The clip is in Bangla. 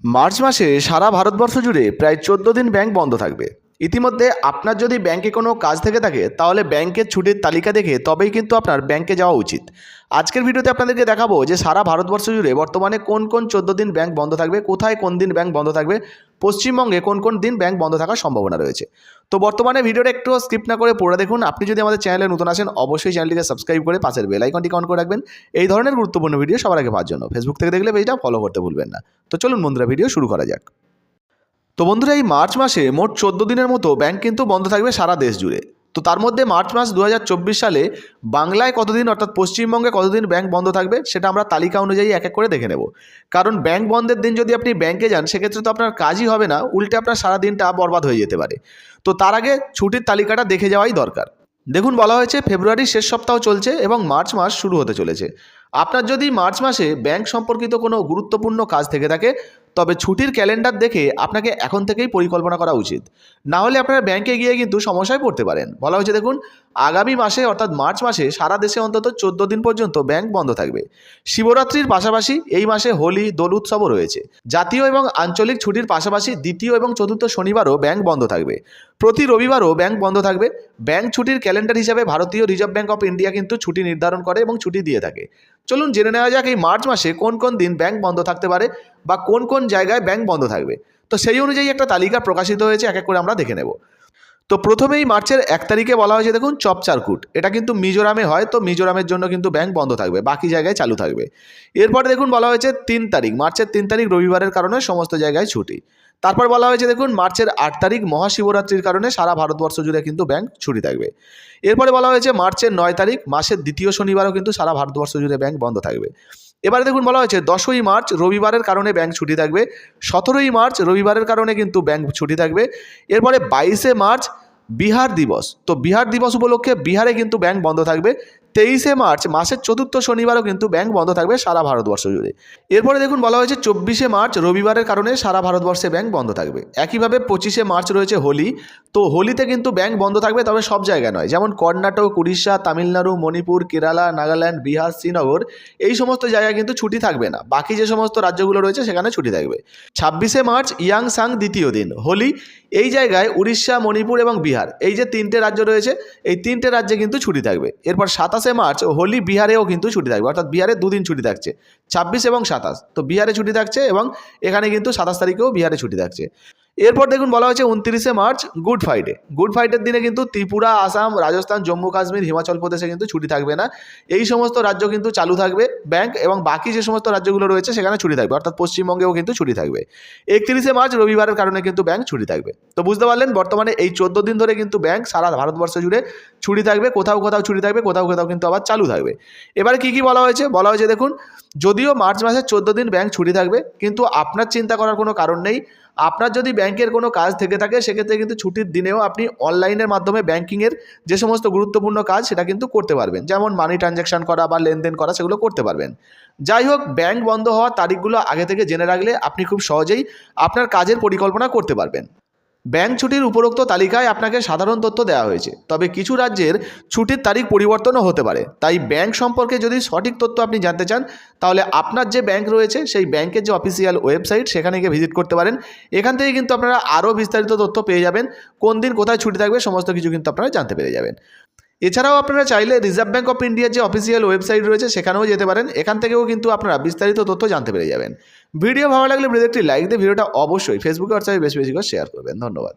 মার্চ মাসে সারা ভারতবর্ষ জুড়ে প্রায় চোদ্দ দিন ব্যাংক বন্ধ থাকবে। ইতিমধ্যে আপনার যদি ব্যাংকে কোনো কাজ থেকে থাকে, তাহলে ব্যাংকের ছুটির তালিকা দেখে তবেই কিন্তু আপনার ব্যাংকে যাওয়া উচিত। আজকের ভিডিওতে আপনাদেরকে দেখাবো যে সারা ভারতবর্ষ জুড়ে বর্তমানে কোন কোন চোদ্দ দিন ব্যাংক বন্ধ থাকবে, কোথায় কোন দিন ব্যাংক বন্ধ থাকবে পশ্চিমবঙ্গে কোন কোন দিন ব্যাংক বন্ধ থাকার সম্ভাবনা রয়েছে। তো বর্তমানে ভিডিওটা একটু স্কিপ না করে পড়ে দেখুন। আপনি যদি আমাদের চ্যানেলে নতুন আসেন, অবশ্যই চ্যানেলটিকে সাবস্ক্রাইব করে পাশের বেল আইকনটি অন করে রাখবেন। এই ধরনের গুরুত্বপূর্ণ ভিডিও সবার আগে পাওয়ার জন্য। ফেসবুক থেকে দেখলে পেজটা ফলো করতে ভুলবেন না। তো চলুন বন্ধুরা ভিডিও শুরু করা যাক। তো বন্ধুরা, এই মার্চ মাসে মোট চোদ্দ দিনের মতো ব্যাংক কিন্তু বন্ধ থাকবে সারা দেশ জুড়ে। তো তার মধ্যে মার্চ মাস দু হাজার চব্বিশ সালে বাংলায় কতদিন, অর্থাৎ পশ্চিমবঙ্গে কতদিন ব্যাংক বন্ধ থাকবে, সেটা আমরা তালিকা অনুযায়ী এক এক করে দেখে নেব। কারণ ব্যাংক বন্ধের দিন যদি আপনি ব্যাংকে যান, সেক্ষেত্রে তো আপনার কাজই হবে না, উল্টে আপনার সারা দিনটা বরবাদ হয়ে যেতে পারে। তো তার আগে ছুটির তালিকাটা দেখে যাওয়াই দরকার। দেখুন, বলা হয়েছে ফেব্রুয়ারির শেষ সপ্তাহ চলছে এবং মার্চ মাস শুরু হতে চলেছে। আপনার যদি মার্চ মাসে ব্যাংক সম্পর্কিত কোনো গুরুত্বপূর্ণ কাজ থেকে থাকে, তবে ছুটির ক্যালেন্ডার দেখে আপনাকে এখন থেকেই পরিকল্পনা করা উচিত। না হলে আপনারা ব্যাংকে গিয়ে কিন্তু সমস্যায় পড়তে পারেন। বলা হয়েছে, দেখুন, আগামী মাসে অর্থাৎ মার্চ মাসে সারা দেশে অন্তত চোদ্দ দিন পর্যন্ত ব্যাংক বন্ধ থাকবে। শিবরাত্রির পাশাপাশি এই মাসে হোলি, দোল উৎসবও রয়েছে। জাতীয় এবং আঞ্চলিক ছুটির পাশাপাশি দ্বিতীয় এবং চতুর্থ শনিবারও ব্যাংক বন্ধ থাকবে। প্রতি রবিবারও ব্যাংক বন্ধ থাকবে। ব্যাংক ছুটির ক্যালেন্ডার হিসাবে ভারতীয় রিজার্ভ ব্যাংক অফ ইন্ডিয়া কিন্তু ছুটি নির্ধারণ করে এবং ছুটি দিয়ে থাকে। চলুন জেনে নেওয়া যাক এই মার্চ মাসে কোন কোন দিন ব্যাংক বন্ধ থাকতে পারে বা কোন কোন জায়গায় ব্যাংক বন্ধ থাকবে। তো সেই অনুযায়ী একটা তালিকা প্রকাশিত হয়েছে, এক এক করে আমরা দেখে নেব। তো প্রথমেই মার্চের এক তারিখে বলা হয়েছে, দেখুন, চপচারকুট। এটা কিন্তু মিজোরামে হয়, তো মিজোরামের জন্য কিন্তু ব্যাংক বন্ধ থাকবে, বাকি জায়গায় চালু থাকবে। এরপরে দেখুন বলা হয়েছে, তিন তারিখ, মার্চের তিন তারিখ রবিবারের কারণে সমস্ত জায়গায় ছুটি। তারপর বলা হয়েছে, দেখুন, মার্চের আট তারিখ মহাশিবরাত্রির কারণে সারা ভারতবর্ষ জুড়ে কিন্তু ব্যাংক ছুটি থাকবে। এরপরে বলা হয়েছে, মার্চের নয় তারিখ, মাসের দ্বিতীয় শনিবারও কিন্তু সারা ভারতবর্ষ জুড়ে ব্যাংক বন্ধ থাকবে। এবারে দেখুন, বলা হয়েছে, দশই মার্চ রবিবারের কারণে ব্যাংক ছুটি থাকবে, সতেরোই মার্চ রবিবারের কারণে কিন্তু ব্যাংক ছুটি থাকবে, এরপরে বাইশে মার্চ বিহার দিবস। তো বিহার দিবস উপলক্ষে বিহারে কিন্তু ব্যাংক বন্ধ থাকবে তেইশে মার্চ, মাসের চতুর্থ শনিবারও কিন্তু ব্যাংক বন্ধ থাকবে সারা ভারতবর্ষ জুড়ে। এরপরে দেখুন বলা হয়েছে, চব্বিশে মার্চ রবিবারের কারণে সারা ভারতবর্ষে ব্যাংক বন্ধ থাকবে। একইভাবে পঁচিশে মার্চ রয়েছে হোলি। তো হোলিতে কিন্তু ব্যাংক বন্ধ থাকবে, তবে সব জায়গায় নয়। যেমন কর্ণাটক, উড়িষ্যা, তামিলনাড়ু, মণিপুর, কেরালা, নাগাল্যান্ড, বিহার, শ্রীনগর, এই সমস্ত জায়গায় কিন্তু ছুটি থাকবে না। বাকি যে সমস্ত রাজ্যগুলো রয়েছে, সেখানে ছুটি থাকবে। ছাব্বিশে মার্চ ইয়াং সাং দ্বিতীয় দিন, হোলি। এই জায়গায় উড়িষ্যা, মণিপুর এবং বিহার, এই যে তিনটে রাজ্য রয়েছে, এই তিনটে রাজ্যে কিন্তু ছুটি থাকবে। এরপর সাতাশে মার্চ হোলি বিহারেও কিন্তু ছুটি থাকবে, অর্থাৎ বিহারে দুদিন ছুটি থাকছে, ছাব্বিশ এবং সাতাশ। তো বিহারে ছুটি থাকছে এবং এখানে কিন্তু সাতাশ তারিখেও বিহারে ছুটি থাকছে। এরপর দেখুন বলা হয়েছে উনত্রিশে মার্চ, গুড ফ্রাইডে। গুড ফ্রাইডের দিনে কিন্তু ত্রিপুরা, আসাম, রাজস্থান, জম্মু, কাশ্মীর, হিমাচল প্রদেশে কিন্তু ছুটি থাকবে না। এই সমস্ত রাজ্য কিন্তু চালু থাকবে, ব্যাংক এবং বাকি যে সমস্ত রাজ্যগুলো রয়েছে সেখানে ছুটি থাকবে, অর্থাৎ পশ্চিমবঙ্গেও কিন্তু ছুটি থাকবে। একত্রিশে মার্চ, রবিবারের কারণে কিন্তু ব্যাংক ছুটি থাকবে। তো বুঝতে পারলেন, বর্তমানে এই চোদ্দ দিন ধরে কিন্তু ব্যাংক সারা ভারতবর্ষ জুড়ে ছুটি থাকবে, কোথাও কোথাও ছুটি থাকবে, কোথাও কোথাও কিন্তু আবার চালু থাকবে। এবারে কী কী বলা হয়েছে? বলা হয়েছে দেখুন, যদিও মার্চ মাসের চোদ্দ দিন ব্যাংক ছুটি থাকবে, কিন্তু আপনার চিন্তা করার কোনো কারণ নেই। আপনার যদি ব্যাংকের কোনো কাজ থেকে থাকে, সেক্ষেত্রে কিন্তু ছুটির দিনেও আপনি অনলাইনের মাধ্যমে ব্যাংকিংয়ের যে সমস্ত গুরুত্বপূর্ণ কাজ, সেটা কিন্তু করতে পারবেন। যেমন মানি ট্রানজ্যাকশান করা বা লেনদেন করা, সেগুলো করতে পারবেন। যাই হোক, ব্যাংক বন্ধ হওয়ার তারিখগুলো আগে থেকে জেনে রাখলে আপনি খুব সহজেই আপনার কাজের পরিকল্পনা করতে পারবেন। ব্যাংক ছুটির উপরোক্ত তালিকায় আপনাকে সাধারণ তথ্য দেওয়া হয়েছে। তবে কিছু রাজ্যের ছুটির তারিখ পরিবর্তনও হতে পারে। তাই ব্যাংক সম্পর্কে যদি সঠিক তথ্য আপনি জানতে চান, তাহলে আপনার যে ব্যাংক রয়েছে, সেই ব্যাংকের যে অফিসিয়াল ওয়েবসাইট, সেখানে গিয়ে ভিজিট করতে পারেন। এখান থেকে কিন্তু আপনারা আরও বিস্তারিত তথ্য পেয়ে যাবেন। কোন দিন কোথায় ছুটি থাকবে, সমস্ত কিছু কিন্তু আপনারা জানতে পেরে যাবেন। এছাড়াও আপনারা চাইলে রিজার্ভ ব্যাঙ্ক অফ ইন্ডিয়ার যে অফিসিয়াল ওয়েবসাইট রয়েছে, সেখানেও যেতে পারেন। এখান থেকেও কিন্তু আপনারা বিস্তারিত তথ্য জানতে পেরে যাবেন। ভিডিও ভালো লাগলে ভিডিও একটি লাইক দিয়ে ভিডিওটা অবশ্যই ফেসবুকে হোয়াটসঅ্যাপে বেশি বেশি করে শেয়ার করবেন। ধন্যবাদ।